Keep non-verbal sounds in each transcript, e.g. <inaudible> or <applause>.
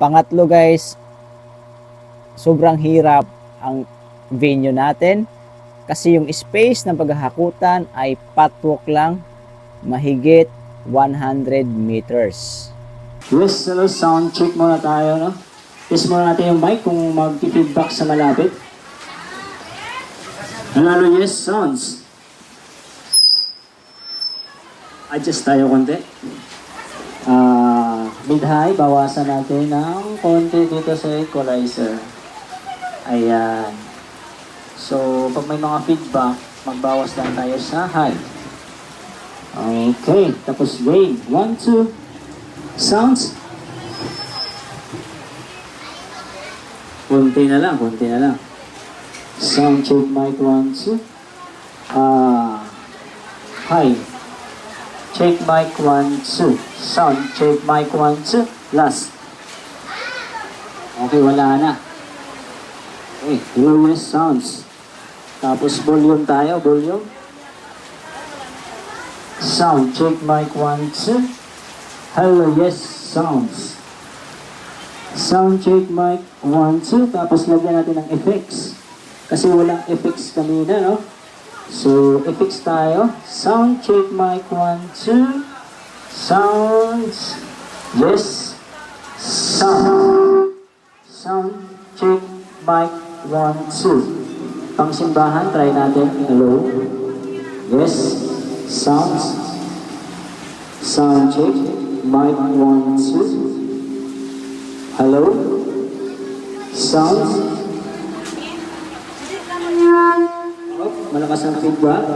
Pangatlo guys, sobrang hirap ang venue natin kasi yung space ng paghahakutan ay patwalk lang mahigit 100 meters. Yes, hello, sound check muna tayo, no? Test muna natin yung mic kung mag-feedback sa malapit. Hello, yes, sounds. Adjust tayo konti. Mid-high, bawasan natin ng konti dito sa equalizer. Ayan. So, pag may mga feedback, magbawas lang tayo sa high. Okay, tapos gain. One, two. Sounds. Kunti na lang, kunti na lang. Sound check mic one, two. Ah, hi. Check mic one, two. Sound check mic one, two. Last. Okay, wala na. Okay, yes, sounds. Tapos volume tayo, volume. Sound check mic one, two. Hello, yes, sounds. Sound check mic 1, 2. Tapos lagyan natin ng effects. Kasi walang effects kanina, no? So, effects tayo. Sound check mic 1, 2. Sounds. Yes. Sound. Sound check mic 1, 2. Pangsimbahan, try natin. Hello. Yes. Sounds. Sound check. Mic 1, 2. Hello? Sounds? Malakas ang feedback.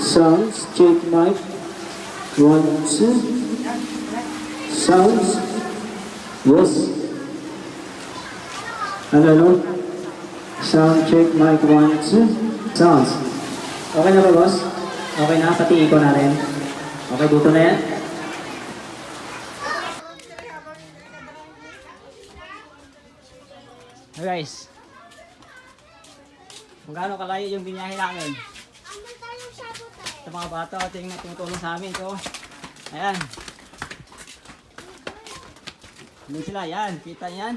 Sounds, check mic. One, two. Sounds? Yes. Hello, hello? Sound check mic, one, two. Sounds. Okay na ba, boss? Okay na, pati ikaw na rin. Okay, dito na yan? Guys, kung gaano kalayo yung binyahe namin. Sa mga bata, tingnan tumutulong sa amin. So, ayan. Ano sila? Yan. Kita yan.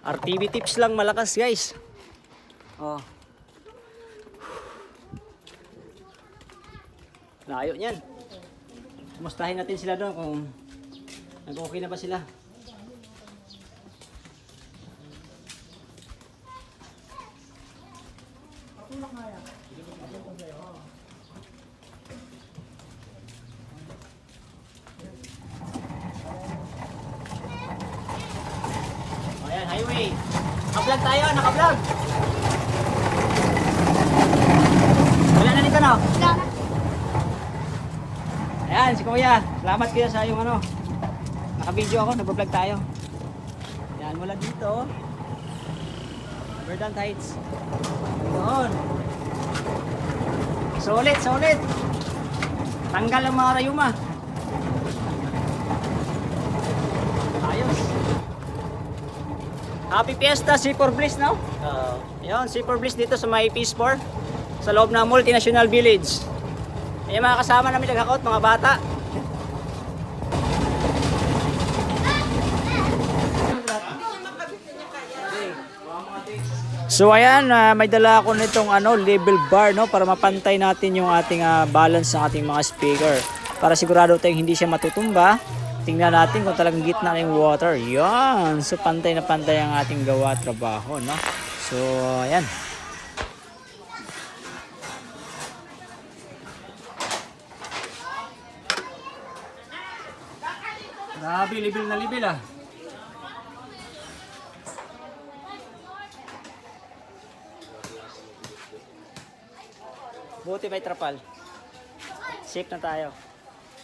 RTV tips lang malakas guys. Oh. Layo niyan. Kumustahin natin sila doon kung nag-okay na ba sila. Ayan, highway. Naka-vlog tayo, naka-vlog. Wala na nito, no? Ayan, si Kuya. Salamat kuya sa yung ano. Naka-video ako, nag-vlog tayo. Yan, mula dito. Verdant Heights. Doon. Solid, solid. Tanggal ang mga rayuma. Happy Fiesta, C4 Bliss, no? Uh, Ayun, C4 Bliss dito sa may Peace 4 sa loob ng Multinational Village. Ayun mga kasama namin naghakot, mga bata. So ayan, ah, may dala ako nitong ano, label bar no para mapantay natin yung ating ah, balance ng ating mga speaker. Para sigurado tayong hindi siya matutumba. Tingnan natin kung talagang gitna na yung water. Yan. So pantay na pantay ang ating gawa trabaho, no? So ayan. Grabe, level na level ah. Buti may trapal. Safe na tayo.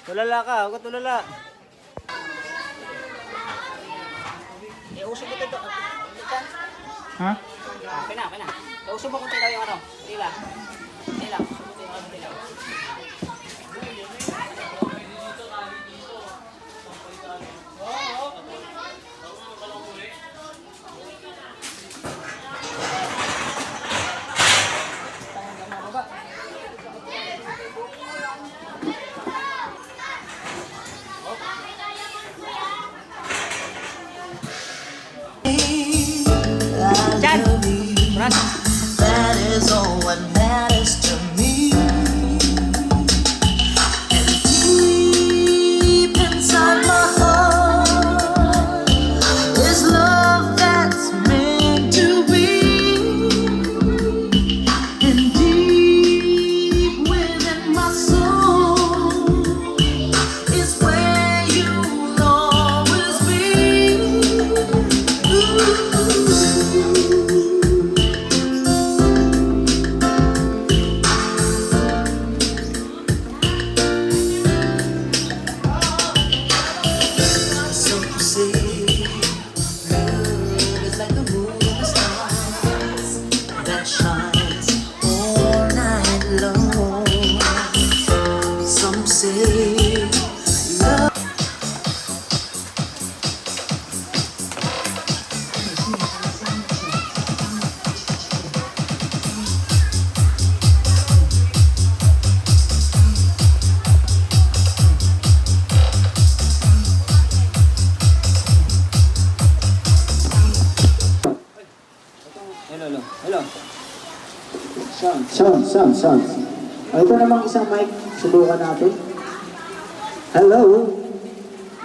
Tulala ka, huwag ka tulala. Eh, usog ito ito. Ha? Okay na, okay na. Usog mo kung tayo yung ano. Tila. Tila. Usog mo tayo yung ano. That's isang mic. Subukan natin. Hello?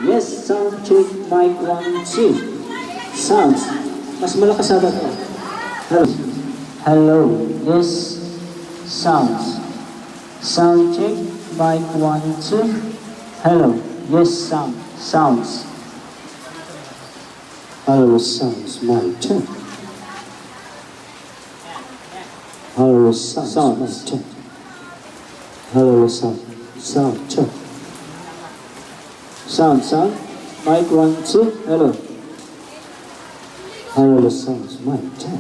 Yes, sound check, mic one, two. Sounds. Mas malakas sa to. Hello. Hello. Yes, sounds. Sound check, mic one, two. Hello. Yes, sound. Sounds. Hello, sounds, mic two. Hello, sounds, mic two. Hello, sound, sound, two. Sound, sound. Mic one, two. Hello. Hello, sounds, mic two.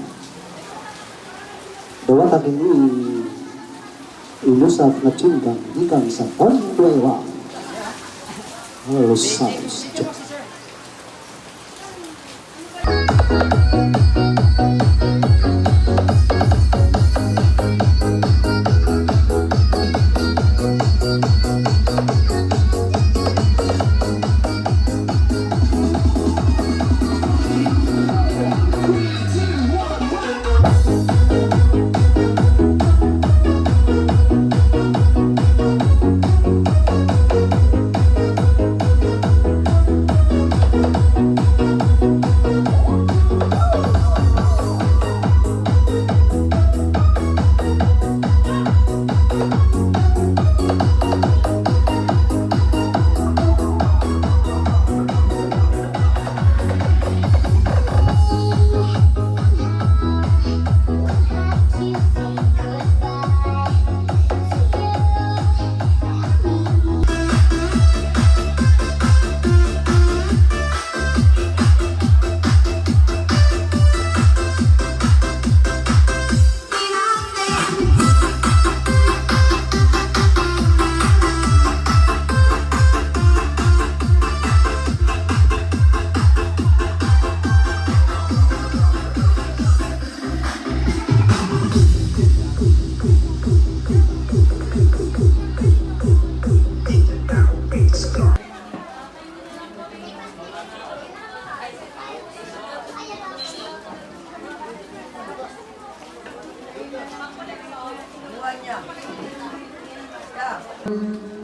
Dawa takin i ilusat na chinggang ikan sa pondwewa. Hello, sounds, two.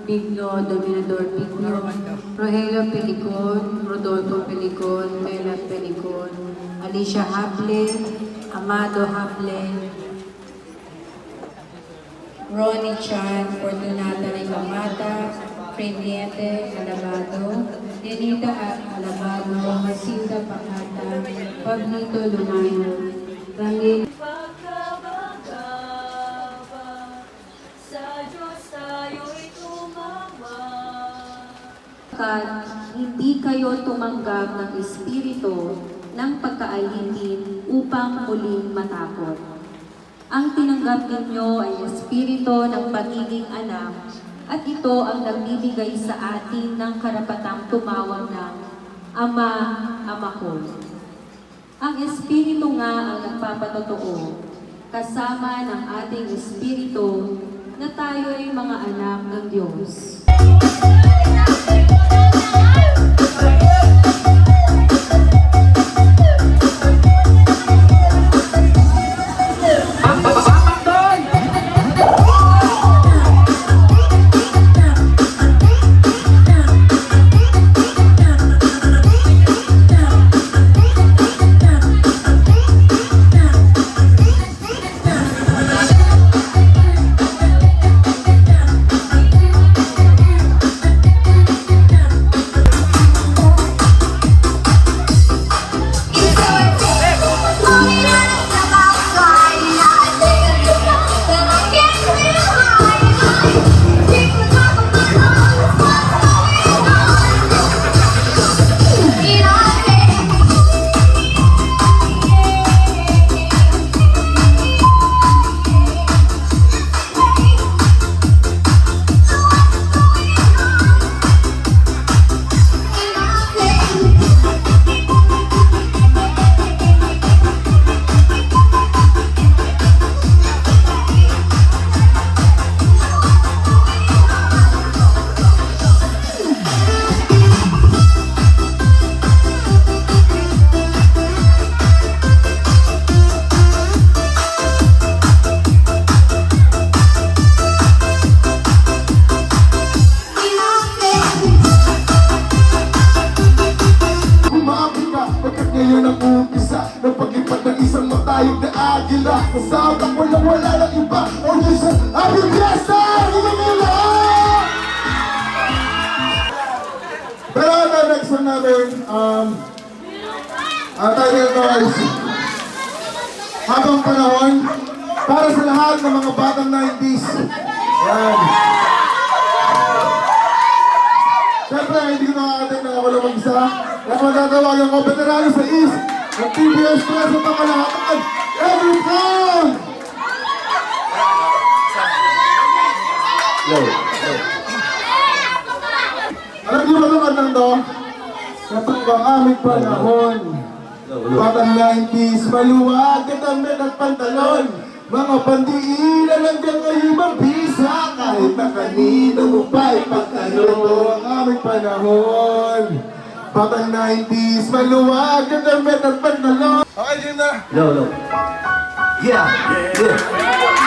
Pigno, Dominador Pigno, Rogelio Pelicon, Rodolfo Pelicon, Bella Pelicon, Alicia Hable, Amado Hable, Ronnie Chan, Fortunata Ricamata, Freniete Alabado, Denita Alabado, Masilda Pacata, Pablito Lumayo, Rangel At hindi kayo tumanggap ng espiritu ng pagkaalipin upang muling matakot. Ang tinanggap ninyo ay espiritu ng pagiging anak at ito ang nagbibigay sa atin ng karapatang tumawag ng Ama, Ama ko. Ang espiritu nga ang nagpapatotoo kasama ng ating espiritu na tayo ay mga anak ng Diyos. Sa ng mga batang 90s. Yan. Siyempre, hindi ko nakakatay na ako lang mag-isa. Kaya matatawagan ko, veterano sa East, ang TBS Press at ang kalahatan, every pound! Yo, yo. Alam niyo ba itong kantang to? Kapag ang aming panahon, batang 90s, maluwag at damit at pantalon, mga pandiinan hanggang ngayon mabisa, kahit na kanino mo pa ipagtanong. Ito ang aming panahon, batang 90s, maluwag at damit at pantalon. Okay, game na. Low, low. Yeah, yeah. Hey!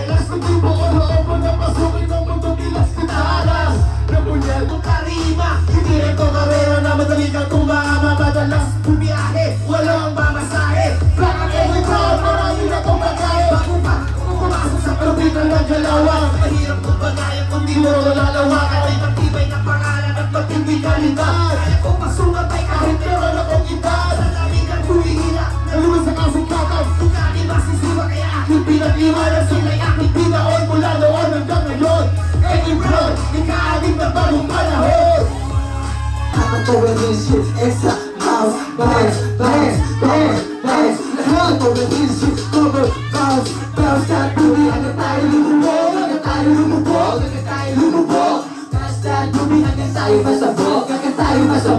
masabog, hanggang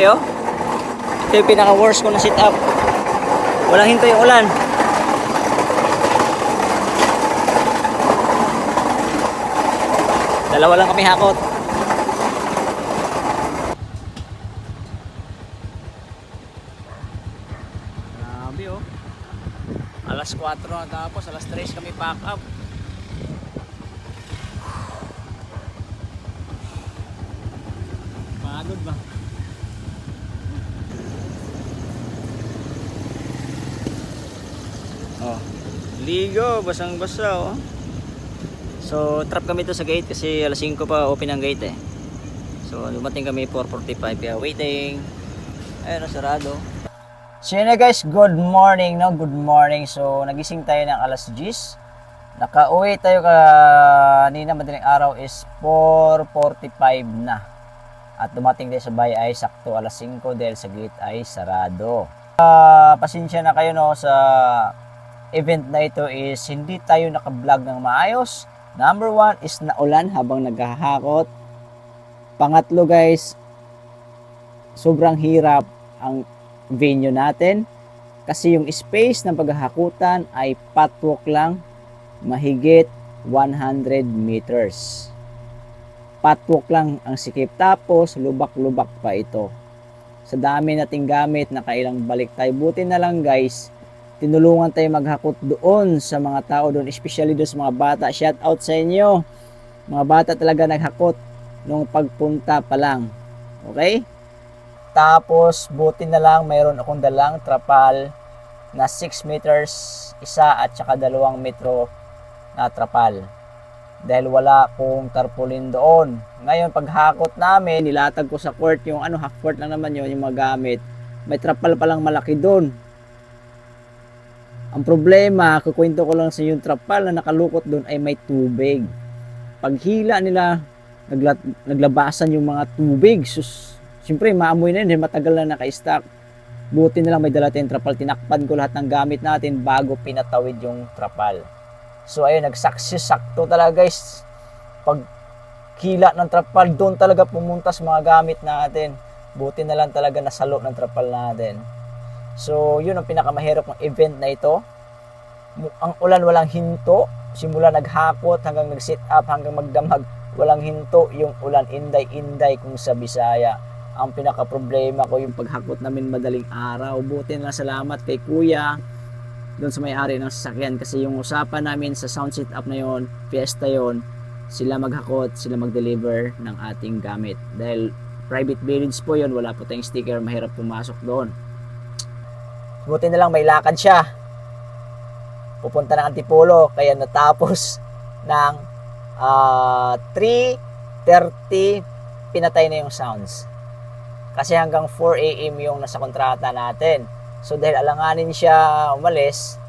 grabe oh. Ito yung pinaka-worst ko na sit up. Walang hinto yung ulan. Dalawa lang kami hakot. Grabe oh. Alas 4 na tapos, alas 3 kami pack up. Pagod ba? Oh. Ligo, basang-basa oh. So, trap kami to sa gate kasi alas 5 pa open ang gate eh. So, dumating kami 4.45 kaya waiting. Ayun, oh, sarado. So yun na guys, good morning no, good morning. So nagising tayo ng alas 10. Nakauwi tayo kanina madaling araw is 4.45 na. At dumating tayo sa bahay ay sakto alas 5 dahil sa gate ay sarado. Ah, pasensya na kayo no sa event na ito is hindi tayo naka-vlog ng maayos. Number one is naulan habang naghahakot. Pangatlo guys, sobrang hirap ang venue natin kasi yung space ng paghahakutan ay patwalk lang mahigit 100 meters. Patwalk lang ang sikip tapos lubak-lubak pa ito. Sa dami nating gamit nakailang balik tayo. Buti na lang guys, tinulungan tayo maghakot doon sa mga tao doon, especially doon sa mga bata. Shout out sa inyo. Mga bata talaga naghakot nung pagpunta pa lang. Okay? Tapos, buti na lang mayroon akong dalang trapal na 6 meters isa at saka dalawang metro na trapal. Dahil wala akong tarpaulin doon. Ngayon, paghakot namin, nilatag ko sa court yung ano, half court lang naman yun, yung mga gamit. May trapal palang malaki doon. Ang problema, kukwento ko lang sa yung trapal na nakalukot doon ay may tubig. Paghila nila, nagla, naglabasan yung mga tubig. Sus, siyempre, maamoy na yun, matagal na naka-stack. Buti na lang may dala tayong trapal. Tinakpan ko lahat ng gamit natin bago pinatawid yung trapal. So ayun, nagsuccess sakto talaga guys. Pag hila ng trapal, doon talaga pumunta sa mga gamit natin. Buti na lang talaga nasalo ng trapal natin. So yun ang pinakamahirap ng event na ito. Ang ulan walang hinto. Simula naghakot hanggang nag-sit up hanggang magdamag. Walang hinto yung ulan. Inday-inday kung sa Bisaya. Ang pinaka-problema ko yung paghakot namin madaling araw. Buti na salamat kay Kuya doon sa may-ari ng sasakyan kasi yung usapan namin sa sound setup na yon, fiesta yon, sila maghakot, sila mag-deliver ng ating gamit. Dahil private village po yon, wala po tayong sticker, mahirap pumasok doon. Buti na lang may lakad siya. Pupunta ng Antipolo, kaya natapos <laughs> ng ah, 3.30 pinatay na yung sounds. Kasi hanggang 4 a.m. yung nasa kontrata natin. So dahil alanganin siya umalis,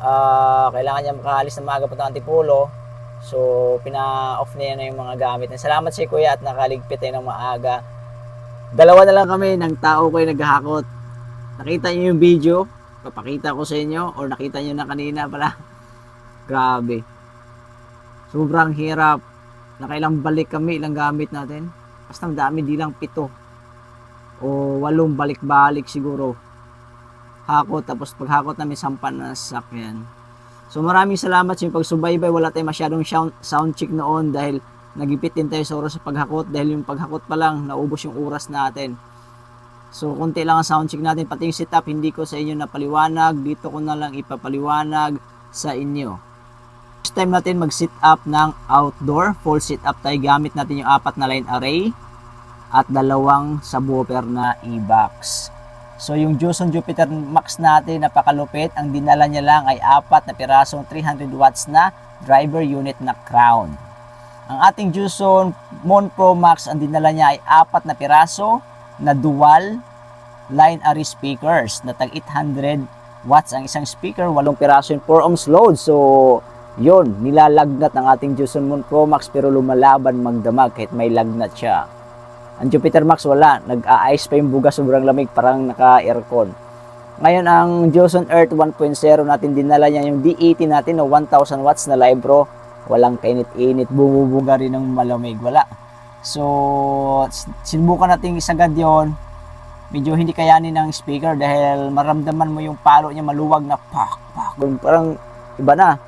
ah, kailangan niya makaalis na maaga punta ng Antipolo. So pina-off niya na yung mga gamit. Salamat si Kuya at nakaligpit tayo ng maaga. Dalawa na lang kami ng tao ko yung naghahakot. Nakita niyo yung video? Papakita ko sa inyo or nakita niyo na kanina pala. <laughs> Grabe. Sobrang hirap. Nakailang balik kami, ilang gamit natin. Basta ang dami, di lang pito. O walong balik-balik siguro hakot tapos paghakot namin sampan na sasakyan. So maraming salamat sa pagsubaybay. Wala tayong masyadong sound check noon dahil nagipit din tayo sa oras sa paghakot dahil yung paghakot pa lang naubos yung oras natin. So konti lang ang sound check natin pati yung setup hindi ko sa inyo napaliwanag. Dito ko na lang ipapaliwanag sa inyo. First time natin mag-sit up ng outdoor. Full sit up tayo gamit natin yung apat na line array at dalawang subwoofer na e-box. So yung Joson Jupiter Max natin napakalupit, ang dinala niya lang ay apat na pirasong 300 watts na driver unit na crown. Ang ating Joson Mon Pro Max, ang dinala niya ay apat na piraso na dual line array speakers na tag 800 watts ang isang speaker, walong piraso yung 4 ohms load. So yun, nilalagnat ng ating Joson Mon Pro Max pero lumalaban magdamag kahit may lagnat siya. Ang Jupiter Max wala, nag-a-ice pa yung buga sobrang lamig parang naka-aircon. Ngayon ang Joson Earth 1.0 natin dinala niya yung D80 natin na 1000 watts na live pro. Walang kainit-init, bumubuga rin ng malamig, wala. So, sinubukan natin isagad yon medyo hindi kayanin ng speaker dahil maramdaman mo yung palo niya maluwag na pak, pak, parang iba na.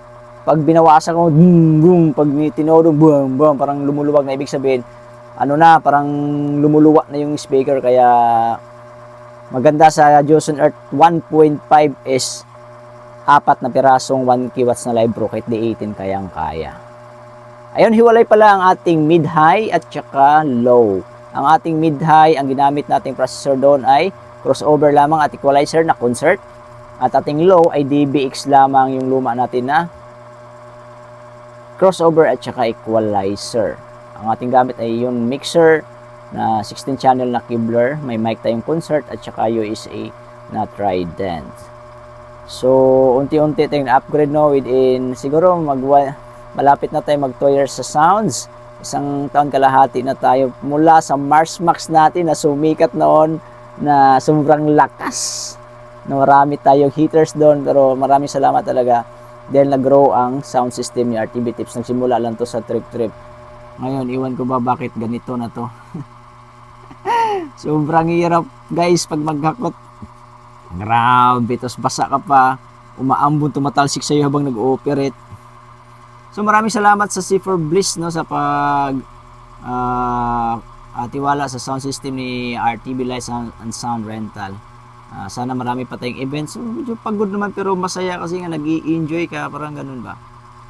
Pag binawasan ko, boom, boom, pag tinodong, boom, boom, parang lumuluwag na ibig sabihin, ano na, parang lumuluwa na yung speaker. Kaya maganda sa Joson Earth 1.5 is apat na pirasong 1 kilowatts na live pro kahit D18 kayang kaya. Ayun, hiwalay pala ang ating mid-high at saka low. Ang ating mid-high, ang ginamit nating processor doon ay crossover lamang at equalizer na concert. At ating low ay DBX lamang yung luma natin na crossover at saka equalizer. Ang ating gamit ay yung mixer na 16 channel na Kibler, may mic tayong concert at saka USA na Trident. So, unti-unti tayong upgrade no within siguro mag malapit na tayo mag 2 years sa sounds. Isang taon kalahati na tayo mula sa Mars Max natin na sumikat noon na sobrang lakas. Na marami tayong heaters doon pero maraming salamat talaga dahil nag-grow ang sound system ni RTV Tips. Nagsimula lang to sa trip trip Ngayon, iwan ko ba bakit ganito na to. <laughs> Sobrang hirap guys pag maghakot. Grabe, tapos basa ka pa. Umaambon, tumatalsik sa'yo habang nag-ooperate. So maraming salamat sa C4 Bliss no sa pag ah, ah, tiwala sa sound system ni RTB Lights and, Sound Rental. Ah, sana marami pa tayong events. Medyo pagod naman pero masaya kasi nga nag enjoy ka parang ganun ba.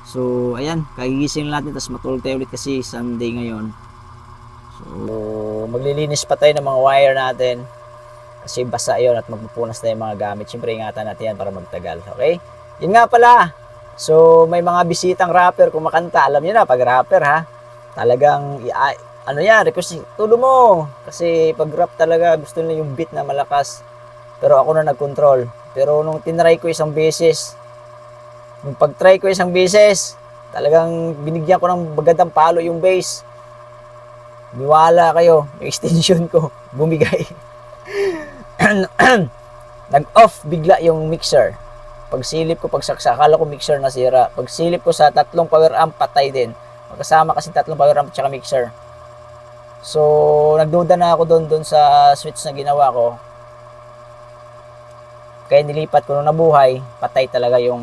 So ayan, kagigising natin tapos matulog tayo ulit kasi Sunday ngayon. So maglilinis pa tayo ng mga wire natin kasi basa yun at magpupunas tayo mga gamit. Siyempre ingatan natin yan para magtagal. Okay? Yun nga pala, So, may mga bisitang rapper kumakanta. Alam niyo na, pag rapper ha, talagang, ano yan, request, tulo mo. Kasi pag rap talaga, gusto nila yung beat na malakas. Pero ako na nag-control. Pero nung tinry ko isang beses, nung pag-try ko isang beses, talagang binigyan ko ng bagandang palo yung bass. Niwala kayo, <laughs> yung extension ko, bumigay. <clears throat> Nag-off bigla yung mixer. Pag silip ko, pag saksa, akala ko mixer na sira. Pag silip ko sa tatlong power amp, patay din. Magkasama kasi tatlong power amp at mixer. So, nagduda na ako doon doon sa switch na ginawa ko. Kaya nilipat ko nung nabuhay, patay talaga yung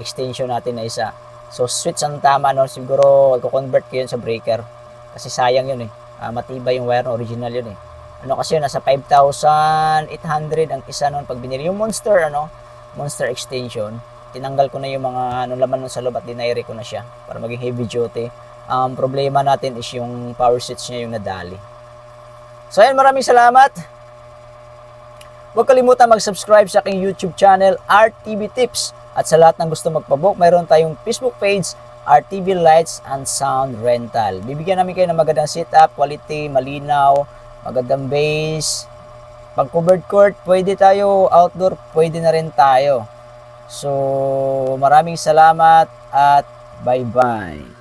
extension natin na isa. So, switch ang tama no, siguro i-convert ko yun sa breaker. Kasi sayang yun eh. Ah, matibay yung wire, original yun eh. Ano kasi yun, nasa 5,800 ang isa noon pag binili. Yung monster, ano, monster extension, tinanggal ko na yung mga ano, laman nun sa loob at dinayre ko na siya para maging heavy duty. Ang problema natin is yung power switch niya yung nadali. So ayun, maraming salamat. Huwag kalimutan mag-subscribe sa aking YouTube channel, RTV Tips. At sa lahat ng gusto magpabook, mayroon tayong Facebook page, RTV Lights and Sound Rental. Bibigyan namin kayo ng magandang setup, quality, malinaw, magandang bass. Pag covered court, pwede tayo. Outdoor, pwede na rin tayo. So, maraming salamat at bye-bye.